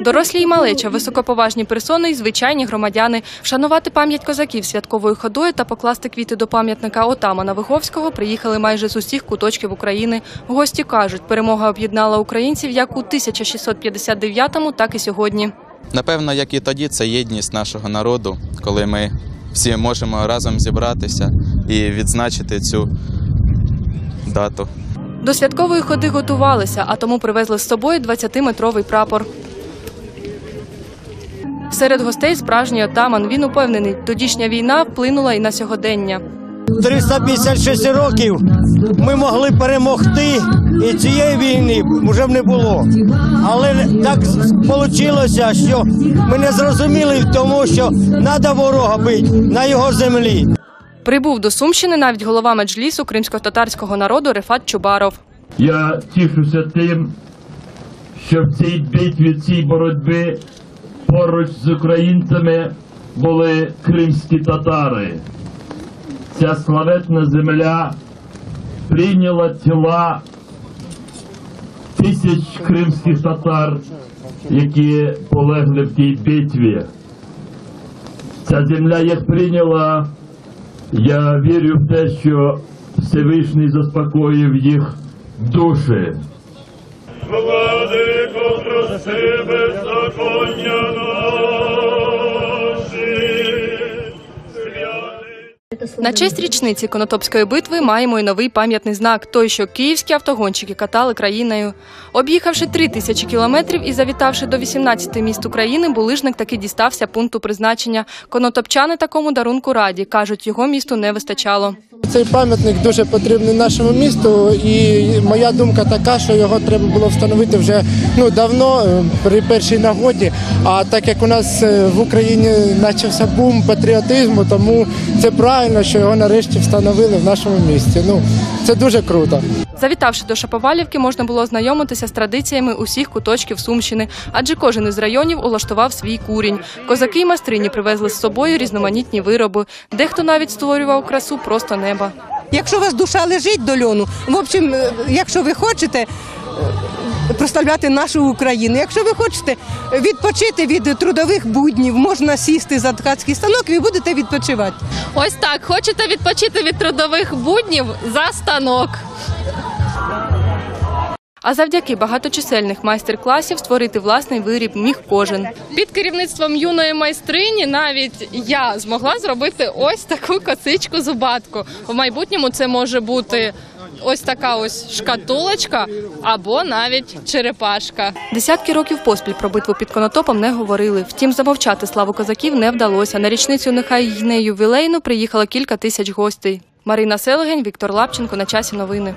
Дорослі й малеча, високоповажні персони і звичайні громадяни. Вшанувати пам'ять козаків святковою ходою та покласти квіти до пам'ятника отамана Виховського приїхали майже з усіх куточків України. Гості кажуть, перемога об'єднала українців як у 1659-му, так і сьогодні. Напевно, як і тоді, це єдність нашого народу, коли ми всі можемо разом зібратися і відзначити цю дату. До святкової ходи готувалися, а тому привезли з собою 20-метровий прапор. Серед гостей справжній отаман. Він упевнений, тодішня війна вплинула і на сьогодення. 356 років ми могли перемогти, і цієї війни вже б не було. Але так вийшло, що ми не зрозуміли, тому що треба ворога бити на його землі. Прибув до Сумщини навіть голова меджлісу кримсько-татарського народу Рефат Чубаров. Я тішуся тим, що в цій битві, в цій боротьбі поруч з українцями були кримські татари. Ця славетна земля прийняла тіла тисяч кримських татар, які полегли в тій битві. Ця земля їх прийняла. Я вірю в те, що Всевишній заспокоїв їх душі. Владико, прости На честь річниці Конотопської битви маємо і новий пам'ятний знак той, що київські автогонщики катали країною. Об'їхавши три тисячі кілометрів і завітавши до 18 міст України, булижник таки дістався пункту призначення. Конотопчани такому дарунку раді кажуть, його місту не вистачало. Цей пам'ятник дуже потрібний нашому місту, і моя думка така, що його треба було встановити вже ну давно е, при першій нагоді. А так як у нас е, в Україні почався бум патріотизму, тому це правильно, що його нарешті встановили в нашому місті. Ну це дуже круто. Завітавши до Шаповалівки, можна було ознайомитися з традиціями усіх куточків Сумщини, адже кожен із районів улаштував свій курінь. Козаки й майстрині привезли з собою різноманітні вироби. Дехто навіть створював красу просто неба. Якщо у вас душа лежить до льону, в общем, е, якщо ви хочете прославляти нашу Україну, якщо ви хочете відпочити від трудових буднів, можна сісти за ткацький станок і будете відпочивати. Ось так, хочете відпочити від трудових буднів за станок. А завдяки багаточисельних майстер-класів створити власний виріб міг кожен. Під керівництвом юної майстрині навіть я змогла зробити ось таку косичку зубатку. В майбутньому це може бути ось така ось шкатулочка або навіть черепашка. Десятки років поспіль про битву під конотопом не говорили. Втім, замовчати славу козаків не вдалося. На річницю нехай й не ювілейну приїхало кілька тисяч гостей. Марина Селегень, Віктор Лапченко. На часі новини.